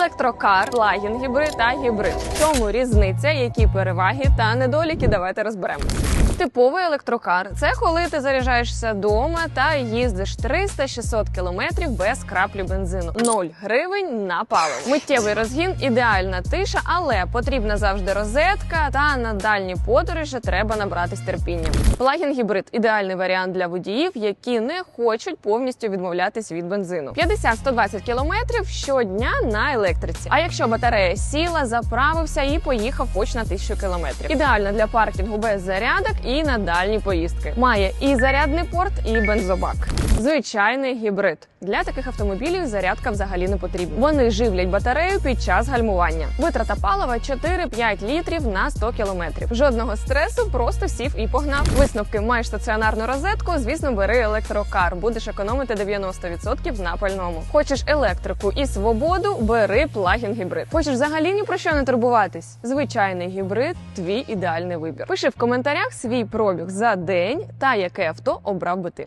Електрокар, плагін гібрид та гібрид. В чому різниця, які переваги та недоліки? Давайте розберемо. Типовий електрокар це коли ти заряджаєшся вдома та їздиш 300-600 кілометрів без краплі бензину. 0 гривень на паливо. Миттєвий розгін, ідеальна тиша, але потрібна завжди розетка. Та на дальні подорожі треба набратись терпіння. Плагін гібрид ідеальний варіант для водіїв, які не хочуть повністю відмовлятись від бензину. 50-120 кілометрів щодня на електриці. А якщо батарея сіла, заправився і поїхав хоч на 1000 кілометрів. Ідеально для паркінгу без зарядок і на дальні поїздки. Має і зарядний порт, і бензобак. Звичайний гібрид. Для таких автомобілів зарядка взагалі не потрібна. Вони живлять батарею під час гальмування. Витрата палива 4-5 літрів на 100 кілометрів. Жодного стресу, просто сів і погнав. Висновки маєш стаціонарну розетку. Звісно, бери електрокар. Будеш економити 90% на пальному. Хочеш електрику і свободу, бери плагін гібрид. Хочеш взагалі ні про що не турбуватись? Звичайний гібрид твій ідеальний вибір. Пиши в коментарях свій пробіг за день та яке авто обрав би ти.